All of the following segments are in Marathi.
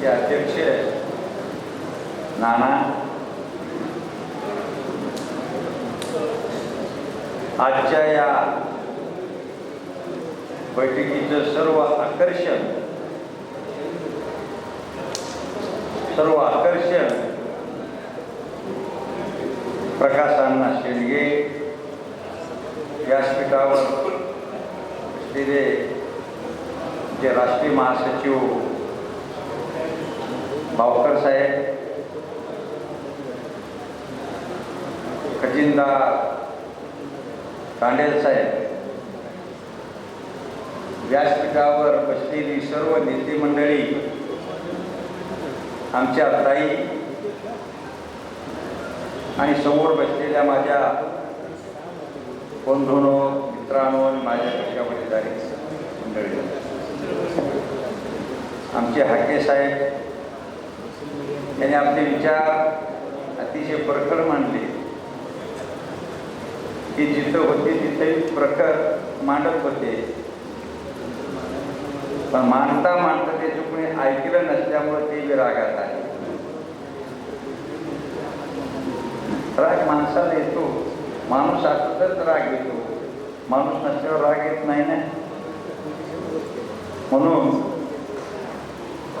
चे अध्यक्ष नाना. आजच्या या बैठकीचं सर्व आकर्षण सर्व आकर्षण प्रकाशांना शेंडगे व्यासपीठावर असलेले जे राष्ट्रीय महासचिव भावकर साहेब खजिंदा कांडेल साहेब व्यासपीठावर बसलेली सर्व नेते मंडळी आमच्या ताई आणि समोर बसलेल्या माझ्या बंधूनो मित्रांनो आणि माझ्या कशावरील मंडळी. आमचे हाके साहेब त्याने आपले विचार अतिशय प्रखर मांडले. ती जिथं होते तिथे प्रखर मांडत होते. पण मांडता मांडता त्याचं कोणी ऐकलं नसल्यामुळे ते विरागात रागात आहे राग माणसाला येतो. माणूस असतच राग येतो. माणूस नसल्यावर राग येत नाही ना? म्हणून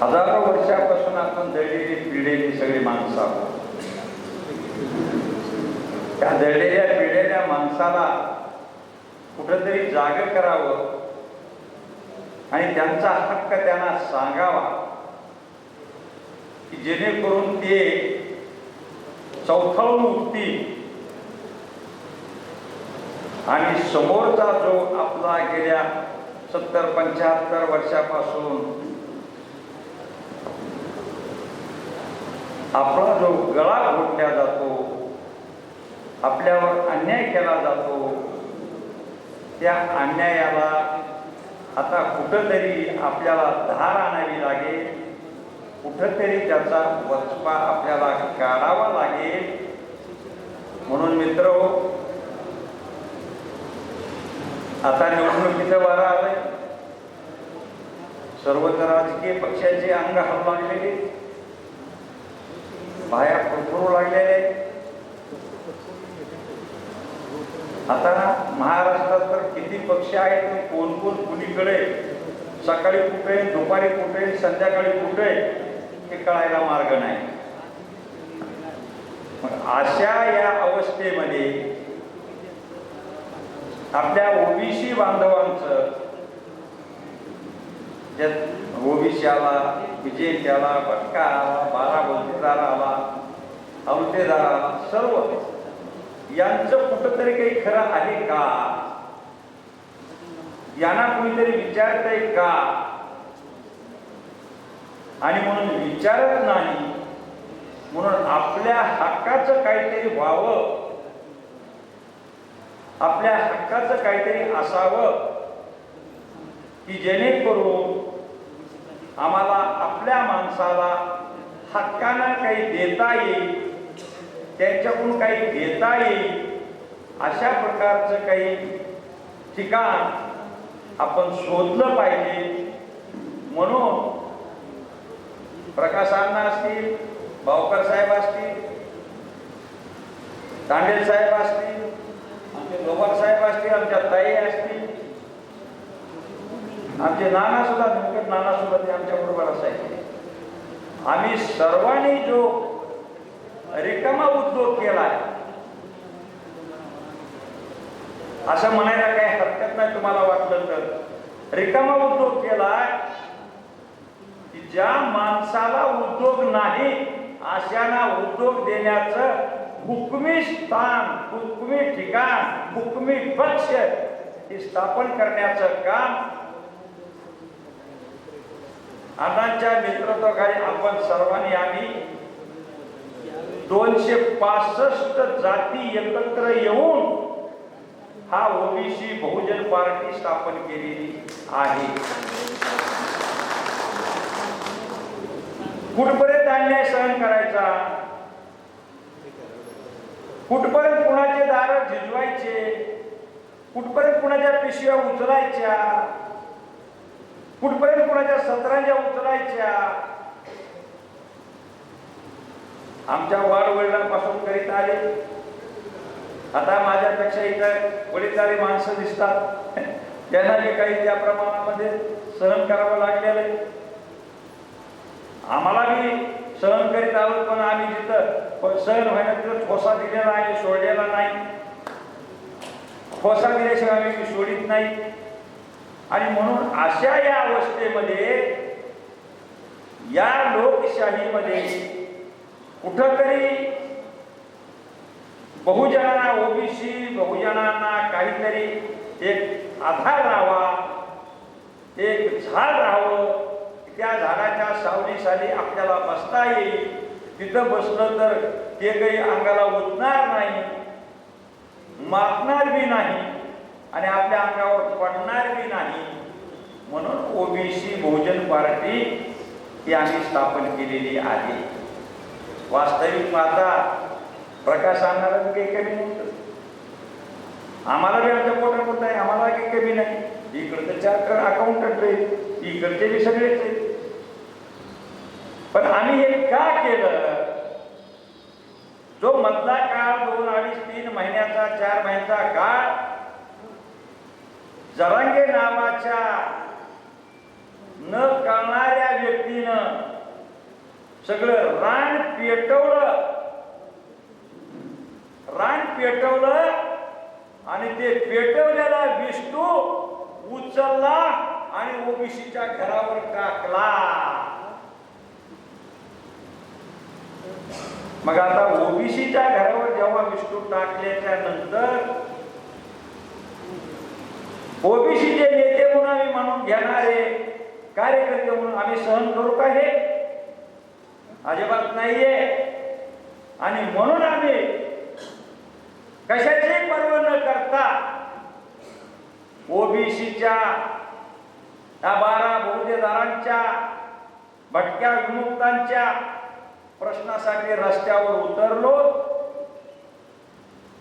हजारो वर्षापासून आपण दळलेली पिढलेली सगळी माणसं आहोत. त्या दळलेल्या पिढेल्या माणसाला कुठंतरी जाग करावं आणि त्यांचा हक्क त्यांना सांगावा की जेणेकरून ते चौथळून उठतील आणि समोरचा जो आपला गेल्या सत्तर पंच्याहत्तर वर्षापासून आपला जो गळा घोटल्या जातो आपल्यावर अन्याय केला जातो त्या अन्यायाला आता कुठंतरी आपल्याला धार आणावी लागेल कुठंतरी त्याचा वचपा आपल्याला काढावा लागेल. म्हणून मित्र आता निवडणुकीचं वारं आलंय. सर्वच राजकीय पक्षाचे अंग हलवलेले बाया फुरफुरू लागले आता महाराष्ट्रात तर किती पक्ष आहेत कोण कोण कुणीकडे? सकाळी कुठे दुपारी कुठे संध्याकाळी कुठे? हे कळायला मार्ग नाही. मग अशा या अवस्थेमध्ये आपल्या ओबीसी बांधवांचं ओबीसी आला विजय आला भटका आला बारा बलतेदार आला अवतेदार आला सर्व यांचं कुठंतरी काही खरं आहे का? यांना कुणीतरी विचारत आहे का? आणि म्हणून विचारत नाही म्हणून आपल्या हक्काचं काहीतरी व्हावं. आपल्या हक्काचं काहीतरी असावं की जेणेकरून आम्हाला आपल्या माणसाला हक्कानं काही देता येईल त्यांच्याकडून काही घेता येईल अशा प्रकारचं काही ठिकाण आपण शोधलं पाहिजे. म्हणून प्रकाशांना असतील भावकर साहेब असतील तांडेल साहेब असतील आमचे लोहार साहेब असतील आमच्या ताई असतील आमचे नाना सुद्धा व्यंकट नाना सुद्धा ते आमच्या बरोबर असायचे. आम्ही सर्वांनी जो रिकामा उद्योग केलाय असं म्हणायला काही हरकत नाही तुम्हाला वाटलं तर. रिकामा उद्योग केलाय की ज्या माणसाला उद्योग नाही अशांना उद्योग देण्याचं हुकमी स्थान हुकमी ठिकाण हुकमी पक्ष हे स्थापन करण्याचं काम अण्णांच्या नेतृत्वाखाली आपण सर्वांनी आम्ही दोनशे पासष्ट जाती एकत्र येऊन हा ओबीसी बहुजन पार्टी स्थापन केलेली आहे. कुठपर्यंत अन्याय सहन करायचा? कुठपर्यंत कुणाचे दार झिजवायचे? कुठपर्यंत कुणाच्या पिशव्या उचलायच्या? कुठपर्यंत कुणाच्या सतरांच्या उतरायच्या? आमच्या वाडवडिलांपासून करीत आले. आता माझ्यापेक्षा इथं वडीलधारी माणसं दिसतात. त्यांना जे काही त्या प्रमाणामध्ये सहन करावं लागलेलं आहे. आम्हाला मी सहन करीत आहोत पण आम्ही तिथं सहन व्हायला तिथं ठोसा दिलेला आहे सोडलेला नाही. ठोसा दिल्याशिवाय आम्ही सोडित नाही. आणि म्हणून अशा या अवस्थेमध्ये या लोकशाहीमध्ये कुठंतरी बहुजनांना ओबीसी बहुजनांना काहीतरी एक आधार राहावा एक झाड राहावं त्या झाडाच्या सावलीसाठी आपल्याला बसता येईल. तिथं बसलं तर ते काही अंगाला उठणार नाही मारणार बी नाही. आणि आपल्या अंगावर पडणार बी नाही म्हणून ओबीसी बहुजन पार्टी ही आम्ही स्थापन केलेली आहे. वास्तविक पाहता प्रकाश आणणारा काही कमी नव्हतं. आम्हाला बी आमच्या पोटा पोट आहे आम्हाला काही कमी नाही. इकडचं चार अकाउंटंट आहेत इकडचे बी सगळेच आहेत. पण आम्ही हे का केलं? जो मधला काळ दोन अडीच तीन महिन्याचा चार महिन्याचा काळ जरांगे नावाच्या न कळणाऱ्या व्यक्तीनं सगळं रान पेटवलं. रान पेटवलं आणि ते पेटवलेला विष्णू उचलला आणि ओबीसीच्या घरावर टाकला. मग आता ओबीसीच्या घरावर जेव्हा विष्णू टाकल्याच्या नंतर ओबीसीचे नेते म्हणून आम्ही म्हणून घेणारे कार्यकर्ते म्हणून आम्ही सहन करू का हे? अजिबात नाहीये. आणि म्हणून आम्ही कशाची पर्व न करता ओबीसीच्या या बारा बहुतेदारांच्या भटक्या विमुक्तांच्या प्रश्नासाठी रस्त्यावर उतरलो.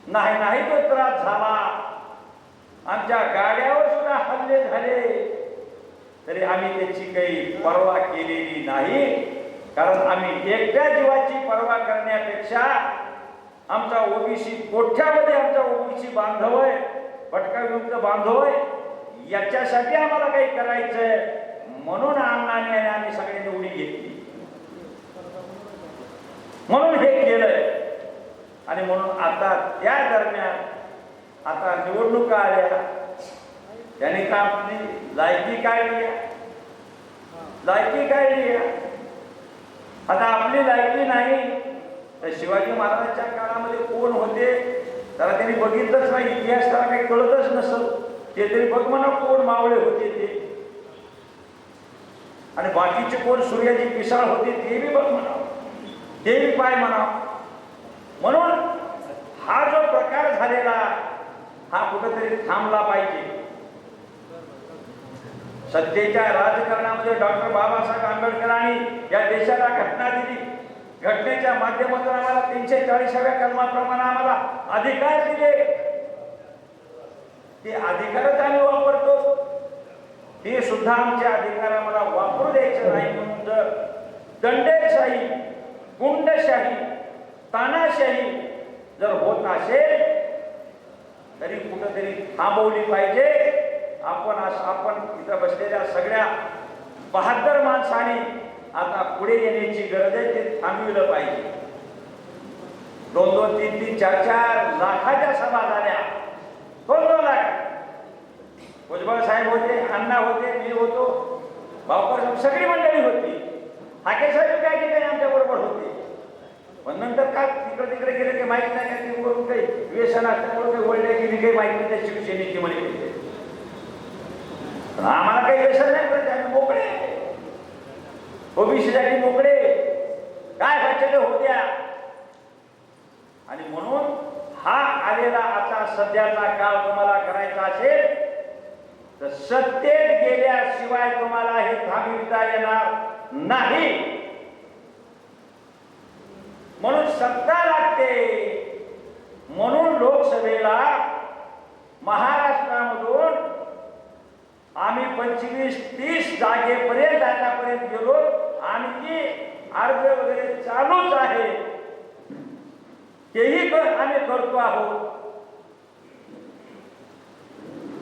नाही नाही तो त्रास झाला. आमच्या गाड्यावर सुद्धा हल्ले झाले. तरी आम्ही त्याची काही पर्वा केलेली नाही. कारण आम्ही एकट्या जीवाची पर्वा करण्यापेक्षा आमचा ओबीसी कोठ्यामध्ये आमचा ओबीसी बांधव आहे भटका विमुक्त बांधव आहे याच्यासाठी आम्हाला काही करायचंय म्हणून अण्णाने आणि आम्ही सगळ्यांनी उडी घेतली. म्हणून हे केलंय. आणि म्हणून आता त्या दरम्यान आता निवडणुका आल्या. त्याने का आपली लायकी काढली? लायकी काढली आता आपली लायकी नाही तर शिवाजी महाराजांच्या काळामध्ये कोण होते? त्याला त्यांनी बघितलंच नाही इतिहास त्याला काही कळतच नसल. ते तरी बघ म्हणा कोण मावळे होते ते. आणि बाकीचे कोण सूर्याची पिसाळ होते ते बी बघ म्हणा. ते बी पाय म्हणा. म्हणून हा जो प्रकार झालेला हा कुठेतरी थांबला पाहिजे. सध्याच्या राजकारणामध्ये डॉक्टर बाबासाहेब आंबेडकरांनी या देशाला घटना दिली. घटनेच्या माध्यमातून आम्हाला तीनशे चाळीसाव्या कलमाप्रमाणे आम्हाला अधिकार दिले. ते अधिकारच आम्ही वापरतो. ते सुद्धा आमचे अधिकार आम्हाला वापरू द्यायचे नाही म्हणून जर दंडेशाही गुंडशाही तानाशाही जर होत असेल तरी कुठंतरी थांबवली पाहिजे. आपण आपण इथं बसलेल्या सगळ्या बहात्तर माणसांनी आता पुढे येण्याची गरज आहे ते थांबविलं पाहिजे. दोन दोन तीन तीन चार चार लाखाच्या सभा झाल्या दोन दोन लाख. भुजबळ साहेब होते अण्णा होते मी होतो. भावकर साहेब सगळी मंडळी होती. हाके साहेब काय ठिकाणी आमच्या बरोबर होते. पण नंतर काय तिकडे तिकडे गेले ते माहीत नाही ती काही व्यसन असल्यामुळे मी वळले गेली काही माहिती त्या शिवसेनेची म्हणे. पण आम्हाला काही व्यसन नाही पण आम्ही मोकळे. ओबीसीसाठी मोकळे. काय व्हायचे होत्या? आणि म्हणून हा आलेला आता सध्याचा काळ तुम्हाला करायचा असेल तर सत्तेत गेल्याशिवाय तुम्हाला हे थांबविता येणार नाही. म्हणून सत्ता लागते. म्हणून लोकसभेला महाराष्ट्रामधून आम्ही पंचवीस तीस जागेपर्यंत आतापर्यंत गेलो. आणखी अर्ज वगैरे चालूच आहे. तेही कर आम्ही करतो आहोत.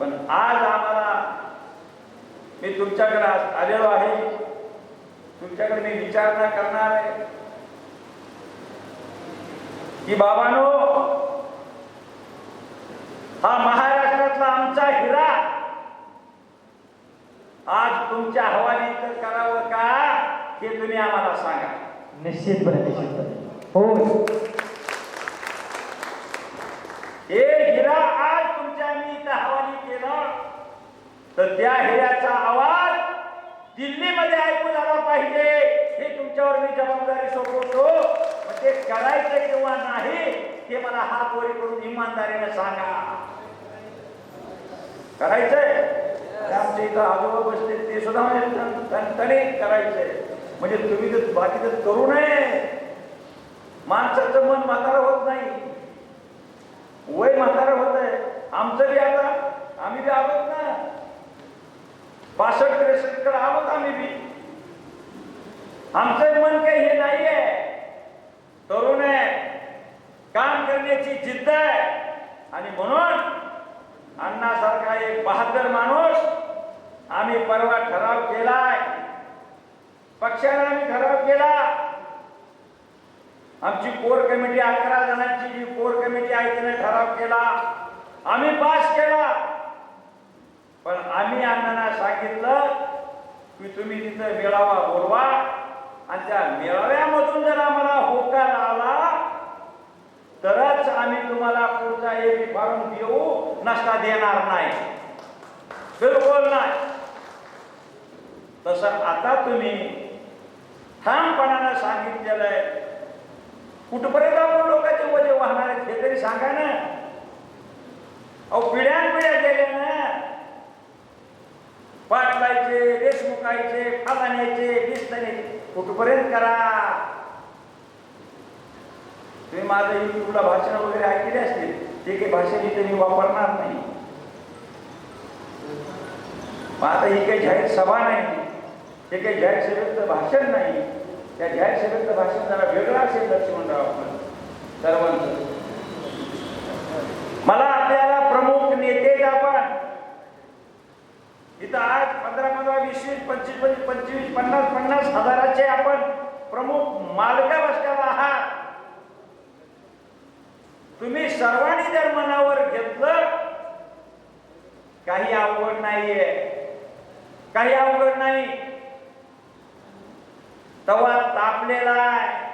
पण आज आम्हाला मी तुमच्याकडे आज आलेलो आहे. तुमच्याकडे मी विचारणा करणार आहे. की बाबानो हा महाराष्ट्रातला आमचा हिरा. आज तुमच्या हवाली तर करावं का? हे तुम्ही आम्हाला सांगा. निश्चितपणे निश्चितपणे हो. हे हिरा आज तुमच्या मी इथं हवाली केलं. तर त्या हिऱ्याचा आवाज दिल्लीमध्ये ऐकून आला पाहिजे. हे तुमच्यावर मी जबाबदारी सोपवतो. ते करायचं किंवा नाही ते मला हात वर करून इमानदारीने सांगा. करायचंय. आमच्या इथं आजोबा बसले ते सुद्धा म्हणजे तणतणीत करायचंय. म्हणजे तुम्ही तर बाकीचं करू नये माणसाचं मन म्हातारा होत नाही. वय म्हातारं होत आहे. आमचं बी आता आम्ही बी आलोत ना. पासष्ट त्रेसष्टकडे आलोत आम्ही बी. आमचं मन काही हे नाही आहे तरुण आहे. काम करण्याची जिद्द आहे. आणि म्हणून अण्णासारखा एक बहादर माणूस आम्ही परवा ठराव केलाय. पक्षाने आम्ही ठराव केला. आमची कोर कमिटी अकरा जणांची जी कोर कमिटी आहे तिने ठराव केला. आम्ही पास केला. पण आम्ही अण्णांना सांगितलं की तुम्ही तिथं मेळावा बोलवा आणि त्या मेळाव्यामधून जर आम्हाला होकार आला तरच आम्ही तुम्हाला पुढचा एक फॉर्म देऊ. नसता देणार नाही. बिलकुल नाही. तसं आता तुम्ही ठामपणानं सांगितलेलं आहे कुठपर्यंत आपण लोकांचे वजे वाहणार आहेत हे तरी सांगा ना. अहो पिढ्यान पिढ्या गेल्या ना. पाटलायचे देशमुखायचे फालाण्याचे दिसताने कुठपर्यंत करा? तुम्ही माझं युट्यूबला भाषण वगैरे ऐकले असतील. ते काही भाषा इथे मी वापरणार नाही. मग आता ही काही जाहीर सभा नाही हे काही जाहीर सभेचं भाषण नाही त्या जाहीर सभेचं भाषण जरा वेगळं असेल लक्ष्मणराव आपण सर्वांचं. मला आपल्याला प्रमुख नेते आपण इथं आज पंधरा पंधरा वीस वीस पंचवीस पंचवीस पन्नास पन्नास हजाराचे आपण प्रमुख मालका बसलेला आहात. तुम्ही सर्वांनी जर मनावर घेतलं काही अवघड नाहीये. काही अवघड नाही. तवा तापलेला आहे.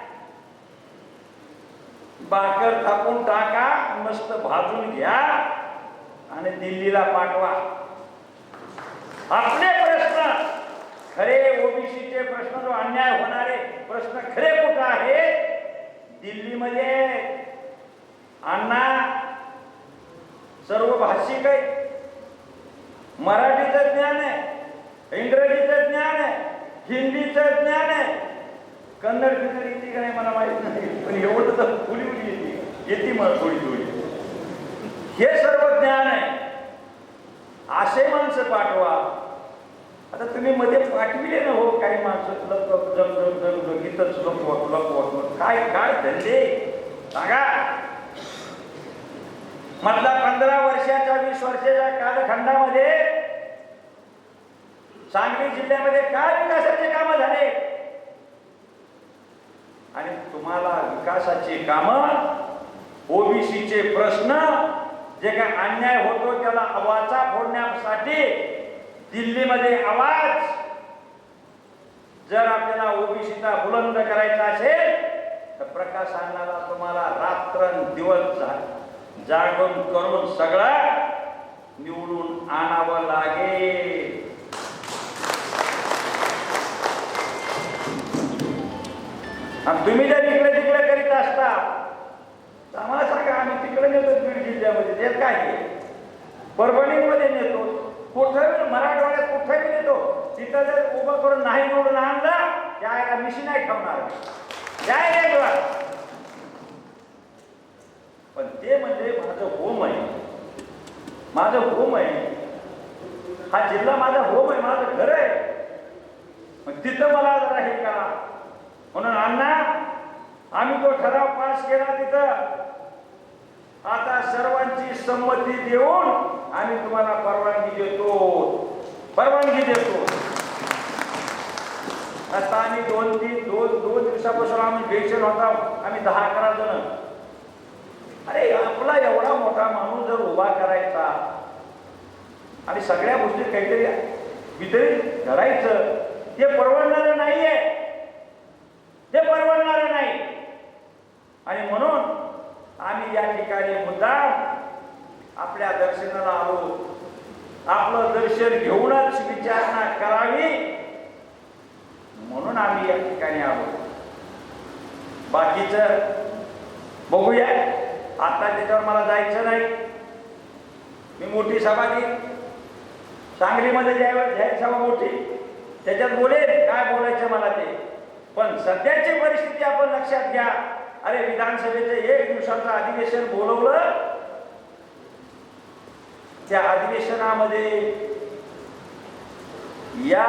बाकर थापून टाका मस्त भाजून घ्या आणि दिल्लीला पाठवा. आपले प्रश्न खरे ओबीसीचे प्रश्न जो अन्याय होणारे प्रश्न खरे कुठं आहे दिल्लीमध्ये. अण्णा सर्व भाषिक आहे मराठीचं ज्ञान आहे इंग्रजीचं ज्ञान आहे हिंदीचं ज्ञान आहे. कन्नड बिन्नड येते का नाही मला माहीत नाही पण एवढं तर फुली उली येते. येते मला थोडी थोडी. हे सर्व ज्ञान आहे. असे माणसं पाठवा. आता तुम्ही मध्ये पाठविले ना हो काही माणसं लप जम जम जम जम लगेचच लपवत लपवत काय काय धंदे? सांगा. मधला पंधरा वर्षाच्या वीस वर्षाच्या कालखंडामध्ये सांगली जिल्ह्यामध्ये काय विकासाचे काम झाले? आणि तुम्हाला विकासाची कामं ओबीसीचे प्रश्न जे काय अन्याय होतो त्याला आवाजा फोडण्यासाठी दिल्लीमध्ये आवाज. जर आपल्याला ओबीसीचा बुलंद करायचा असेल तर प्रकाश आणणारा तुम्हाला रात्र दिवस झाला. जागून करून सगळा निवडून आणावं लागेल. आणि तुम्ही जर इकडे तिकडे करीत असता तर आम्हाला सांगा आम्ही तिकडे नेतो बीड जिल्ह्यामध्ये ते काय परभणीमध्ये नेतो कुठं मराठवाड्यात कुठंही नेतो तिथं जर उभं करून नाही निवडून आणलं त्या मिशी नाही ठेवणार. डायरेक्ट पण ते म्हणजे माझं होम आहे. माझं होम आहे. हा जिल्हा माझा होम आहे माझं घर आहे. मग तिथं मला जरा हे करा. म्हणून अण्णा आम्ही तो ठराव पास केला तिथं. आता सर्वांची संमती देऊन आम्ही तुम्हाला परवानगी देतो. परवानगी देतो. आता आम्ही दोन तीन दोन दोन दिवसापासून आम्ही बेचैन होता. आम्ही दहा अकरा जण. अरे आपला एवढा मोठा माणूस जर उभा करायचा आणि सगळ्या गोष्टी काहीतरी वितरित करायचं ते परवडणारं नाहीये. ते परवडणारं नाही. आणि म्हणून आम्ही या ठिकाणी मुद्दा आपल्या दर्शनाला आलो. आपलं दर्शन घेऊनच विचारणा करावी. म्हणून आम्ही या ठिकाणी आलो. बाकीचं बघूया. आता त्याच्यावर मला जायचं नाही. मी मोठी सभा घेईन सांगलीमध्ये ज्यावेळेस जाहीर सभा मोठी त्याच्यात बोलेल काय बोलायचं मला ते. पण सध्याची परिस्थिती आपण लक्षात घ्या. अरे विधानसभेचं एक दिवसाचं अधिवेशन बोलवलं. त्या अधिवेशनामध्ये या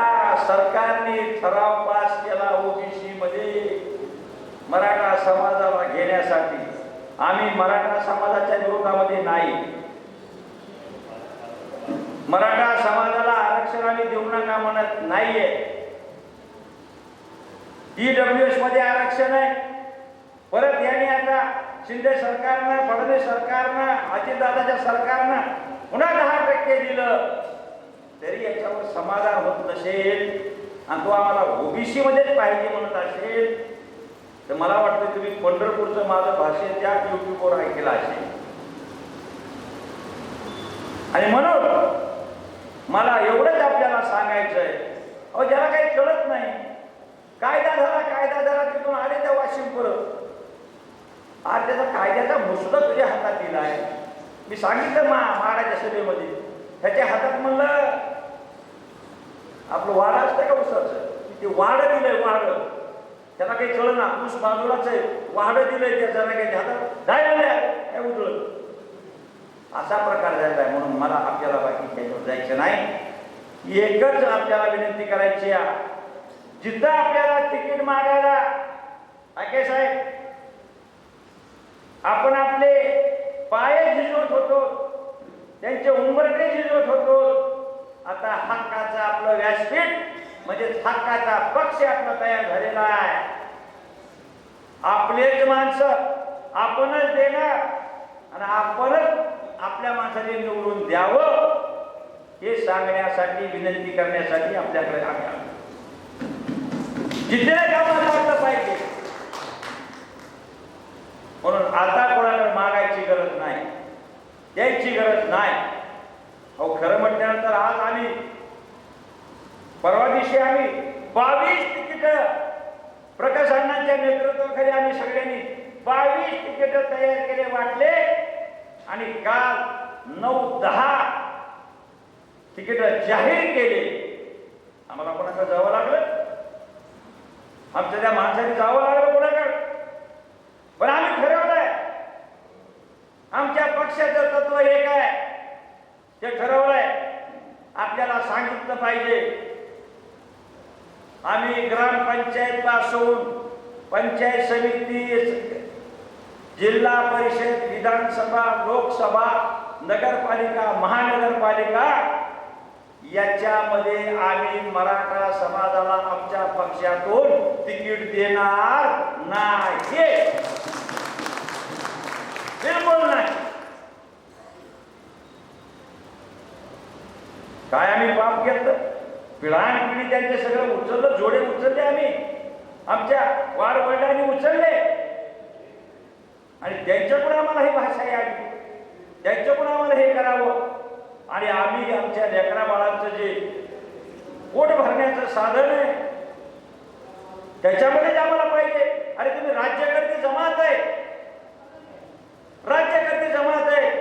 सरकारने ठराव पास केला ओबीसी मध्ये मराठा समाजाला घेण्यासाठी. आम्ही मराठा समाजाच्या विरोधामध्ये नाही. मराठा समाजाला आरक्षण आम्ही देऊ नका म्हणत नाहीये. ईडब्ल्यू एसमध्ये आरक्षण आहे. परत यांनी आता शिंदे सरकारनं फडणवीस सरकारनं अजितदादाच्या सरकारनं पुन्हा दहा टक्के दिलं. तरी याच्यावर समाधान होत नसेल. आणि तो आम्हाला ओबीसी मध्येच पाहिजे म्हणत असेल. तर मला वाटतं तुम्ही पंढरपूरचं माझं भाषण त्या युट्यूबवर ऐकलं असेल. आणि म्हणून मला एवढंच आपल्याला सांगायचं आहे. अहो ज्याला काही कळत नाही कायदा झाला कायदा झाला तिथून आले त्या वाशिम परत आज त्याचा कायद्याचा मुसुदा तुझ्या हातात दिला आहे. मी सांगितलं मा महाराजा सभेमध्ये. त्याच्या हातात म्हणलं आपलं वाड असतं का उसाचं ते वाडं दिलंय वाडं. त्याला काही कळलं ना ऊस बाजूलाच आहे. वाड दिलंय त्याच्या काही हातात काय म्हणल्या काय असा प्रकार झालेला आहे. म्हणून मला आपल्याला बाकी त्याच्यावर जायचं नाही. एकच आपल्याला विनंती करायची आहे. जिथं आपल्याला तिकीट मागायला आके साहेब आपण आपले पाय झिजवत होतो. त्यांचे उंबरटे झिजवत होतो. आता हक्काचं आपलं व्यासपीठ म्हणजे हक्काचा पक्ष आपला तयार झालेला आहे. आपलेच माणसं आपणच देणार. आणि आपणच आपल्या माणसाने निवडून द्यावं हे सांगण्यासाठी विनंती करण्यासाठी आपल्याकडे आम्ही जिथे कामाला लागलं पाहिजे. म्हणून आता कोणाकडे मागायची गरज नाही. द्यायची गरज नाही. अहो खरं म्हटल्यानंतर आज आम्ही परवा दिवशी आम्ही बावीस तिकीट प्रकाश अण्णांच्या नेतृत्वाखाली आम्ही सगळ्यांनी बावीस तिकीट तयार केले वाटले. आणि काल नऊ दहा तिकीट जाहीर केले. आम्हाला कोणाकडे जावं लागलं? आमच्या त्या माणसाने जावं लागलं कोणाकडे? पण आम्ही ठरवलंय आमच्या पक्षाचं तत्व एक आहे. ते ठरवलंय आपल्याला सांगितलं पाहिजे. आम्ही ग्रामपंचायत पासून पंचायत समिती जिल्हा परिषद विधानसभा लोकसभा नगरपालिका महानगरपालिका याच्यामध्ये आम्ही मराठा समाजाला आमच्या पक्षातून तिकीट देणार नाही बिलकुल नाही. काय आम्ही पाप घेतलं पिढानपिढी त्यांचे सगळं उचललं जोडे उचलले आम्ही. आमच्या वारवडिलांनी उचलले. आणि त्यांच्याकडून आम्हाला ही भाषा यावी. त्यांच्याकडून आम्हाला हे करावं. आणि आम्ही आमच्या लेकरा बाळांचं जे पोट भरण्याचं साधन आहे त्याच्यामध्येच आम्हाला पाहिजे. अरे तुम्ही राज्यकर्ते जमात आहे. राज्यकर्ते जमात आहे.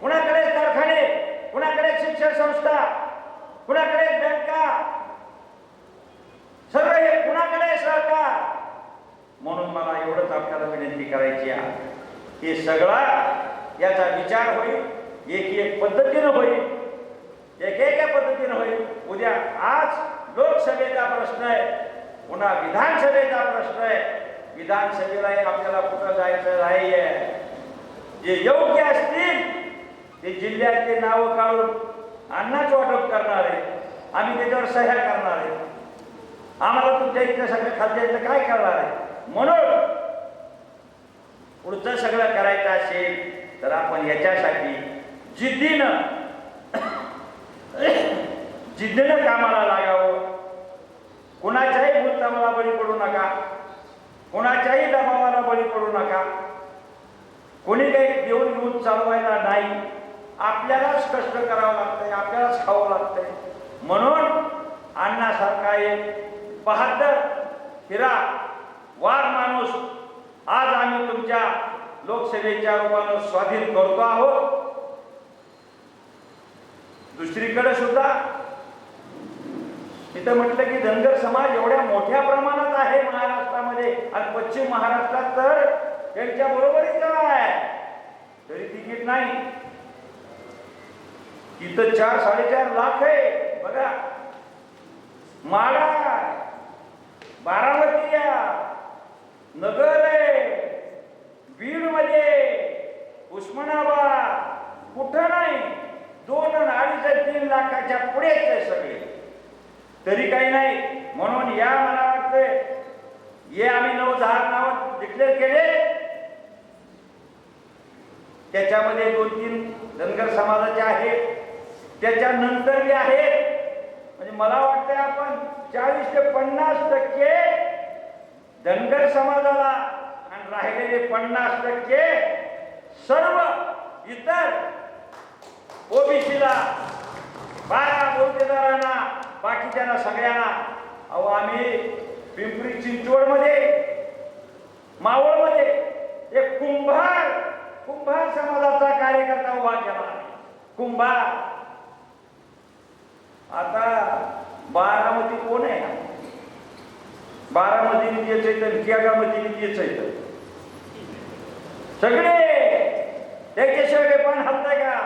कुणाकडे कारखाने कुणाकडे शिक्षण संस्था कुणाकडे बँका सर्व हे कुणाकडे सहकार म्हणून मला एवढंच आपल्याला विनंती करायची आहे. की सगळा याचा विचार होईल एक एक पद्धतीनं होईल एक एका पद्धतीनं होईल. उद्या आज लोकसभेचा प्रश्न आहे पुन्हा विधानसभेचा प्रश्न आहे. विधानसभेलाही आपल्याला कुठं जायचं नाहीये. जे योग्य असतील ते जिल्ह्यातले नावं काढून अन्नाच वाटप करणार आहे आम्ही त्याच्यावर सह्या करणार आहे आम्हाला तुमच्या इथल्या सगळ्या खाद्याचं काय करणार आहे म्हणून पुढचं सगळं करायचं असेल तर आपण याच्यासाठी जिद्दीनं जिद्दीनं कामाला लागावं. कुणाच्याही मुद्दामाला बळी पडू नका. कुणाच्याही दबावाला बळी पडू नका. कोणी काही देऊन घेऊन चालवायला नाही. आपल्यालाच कष्ट करावं लागतंय आपल्यालाच खावं लागतंय. म्हणून अण्णासारखा एक बहादर हिरा वार माणूस आज आम्ही तुमच्या लोकसेवेच्या रूपानं स्वाधीन करतो आहोत. दुसरीकडे सुद्धा इथं म्हटलं की धनगर समाज एवढ्या मोठ्या प्रमाणात आहे महाराष्ट्रामध्ये आणि पश्चिम महाराष्ट्रात तर त्यांच्या बरोबरीच आहे. तरी तिकीट नाही. इथं चार साडेचार लाख आहे. बघा. माळा बारामती नगर आहे बीडमध्ये उस्मानाबाद. कुठं नाही. दोन अडीच तीन लाखाच्या पुढेच आहे सगळे. तरी काही नाही. म्हणून या मला वाटतंय हे आम्ही नऊ दहा नाव डिक्लेअर केले. त्याच्यामध्ये दोन तीन धनगर समाजाचे आहेत. त्याच्यानंतर जे आहेत. म्हणजे मला वाटतंय आपण चाळीस ते पन्नास टक्के धनगर समाजाला आणि राहिलेले पन्नास टक्के सर्व इतर ओबीसीला बारा बहुतेदारांना बाकीच्यांना सगळ्यांना. अहो आम्ही पिंपरी चिंचवडमध्ये मावळमध्ये एक कुंभार कुंभार समाजाचा कार्यकर्ता उभा केला. कुंभार. आता बारामती कोण आहे? बारामती निधी येत केगामती निधी येत सगळे त्याच्याशिवाय पण हलतंय का?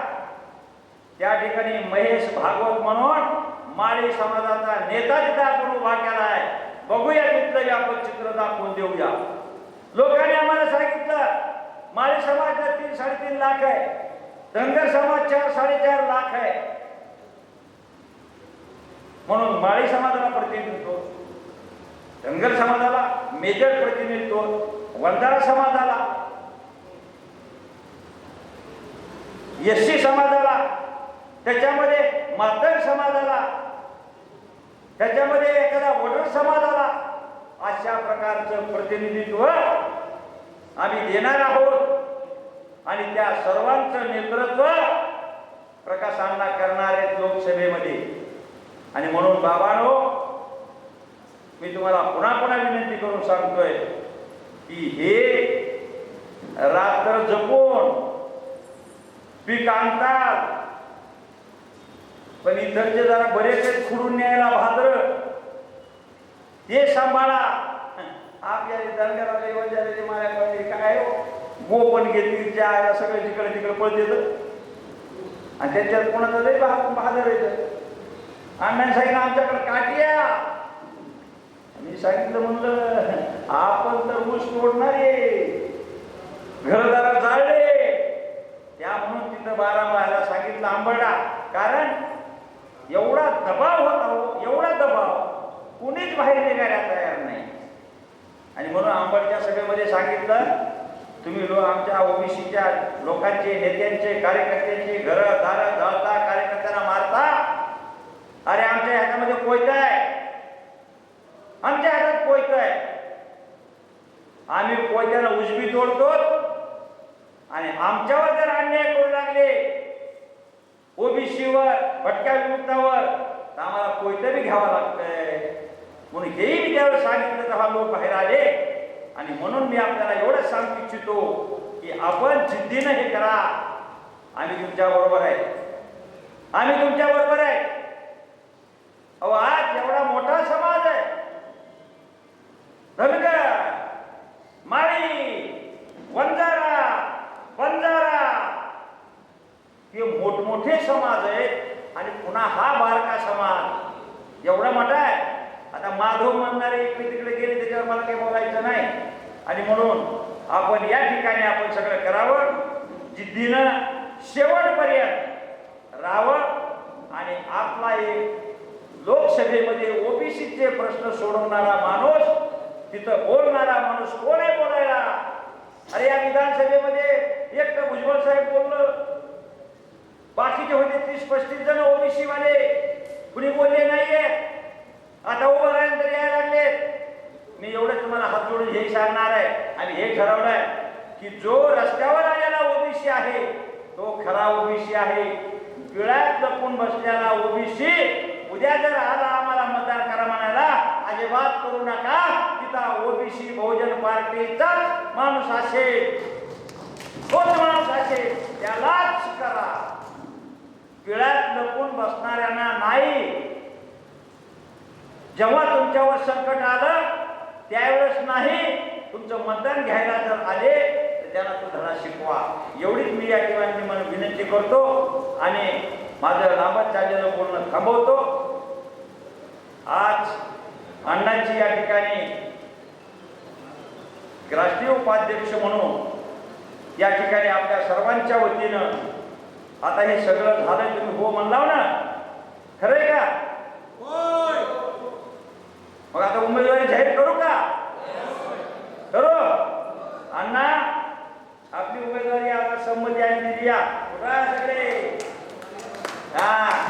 त्या ठिकाणी महेश भागवत म्हणून माळी समाजाचा नेता तिथे आपण उभा केला आहे बघूया तिथलं आपण चित्र दाखवून देऊया. लोकांनी आम्हाला सांगितलं माळी समाज तीन साडेतीन लाख आहे. धनगर समाज चार साडेचार लाख आहे. म्हणून माळी समाजाला प्रतिनिधित्व. धनगर समाजाला मेजर प्रतिनिधित्व. वंधारा समाजाला एस सी समाजाला त्याच्यामध्ये मातर समाजाला त्याच्यामध्ये एखादा वडील समाजाला अशा प्रकारचं प्रतिनिधित्व आम्ही देणार आहोत. आणि त्या सर्वांचं नेतृत्व प्रकाशांना अण्णा करणार आहेत लोकसभेमध्ये. आणि म्हणून बाबानो मी तुम्हाला पुन्हा पुन्हा विनंती करून सांगतोय की हे रात्र जपून पीक आणतात. पण इतरचे जरा बरेच आहेत खुडून न्यायला भाद्र. ते सांभाळा. आपल्या धनगराला वंजाराचे माझ्याकडे काय हो? गोपन घेतली त्या सगळं तिकडे तिकडे पळत येतं. आणि त्याच्यात कोणाचा लय भादर बहादर येतं. अण्णाने सांगितलं आमच्याकडे काटिया मी सांगितलं म्हणलं आपण तर ऊस तोडणार. आहे घरदारा जाळले. तिथं बारा मायला सांगितलं आंबडा. कारण एवढा दबाव होता हो एवढा दबाव. कुणीच बाहेर निघायला तयार नाही. आणि म्हणून आंबडच्या सभेमध्ये सांगितलं तुम्ही लो आमच्या ओबीसीच्या लोकांचे नेत्यांचे कार्यकर्त्यांचे घर दार जाळता कार्यकर्त्यांना मारता. अरे आमच्या ह्याच्यामध्ये कोयत आहे. आमच्या हातात कोयत आहे. आम्ही कोयत्याला उजवी तोडतो आणि आमच्यावर जर अन्याय करू लागले ओबीसीवर भटक्या विमुक्तावर तर आम्हाला कोयतरी घ्यावं लागतंय? म्हणून हेही मी त्यावेळेस सांगितलं तर हा लोक बाहेर आले. आणि म्हणून मी आपल्याला एवढंच सांगू इच्छितो की आपण जिद्दीनं हे करा. आम्ही तुमच्या बरोबर आहे. आम्ही तुमच्या बरोबर आहे. अहो आज एवढा मोठा समाज आहे. धनगर माळी वंजारा हे मोठमोठे समाज आहेत आणि पुन्हा हा बारका समाज. एवढा मोठा आहे. आता माधव म्हणणारे इकडे तिकडे गेले त्याच्यावर मला काही बोलायचं नाही. आणि म्हणून आपण या ठिकाणी आपण सगळं करावं जिद्दीनं शेवटपर्यंत राहावं आणि आपला एक लोकसभेमध्ये ओबीसीचे प्रश्न सोडवणारा माणूस तिथं बोलणारा माणूस कोण आहे बोलायला? अरे या विधानसभेमध्ये एक तर भुजबळ साहेब बोललं बाकीचे होते तीस पस्तीस जण ओबीसी वाले कुणी बोलले नाहीये. आता उभं राहायला यायला लागले मी एवढं तुम्हाला हात जोडून हे सांगणार आहे आणि हे ठरवलंय की जो रस्त्यावर आलेला ओबीसी आहे तो खरा ओबीसी आहे. पिळ्यात लपून बसलेला ओबीसी उद्या जर आला आम्हाला मतदान करा म्हणायला अजिबात करू नका. तिथं ओबीसी बहुजन पार्टीचा माणूस असेल. तोच माणूस असेल? त्यालाच करा. पिळ्यात लपून बसणाऱ्यांना नाही. जेव्हा तुमच्यावर संकट आलं त्यावेळेस नाही. तुमचं मतदान घ्यायला जर आले तर त्यांना तो धडा शिकवा. एवढीच मी या ठिकाणी मला विनंती करतो आणि माझं लांबत चाललेलं बोलणं थांबवतो. आज अण्णांची या ठिकाणी राष्ट्रीय उपाध्यक्ष म्हणून या ठिकाणी आपल्या सर्वांच्या वतीनं आता हे सगळं झालंय तुम्ही हो म्हणलाव ना. खरंय का? होय. मग आता उमेदवारी जाहीर करू का? करू. अण्णा आपली उमेदवारी आता संमती आणि दिली या. सगळे. हा.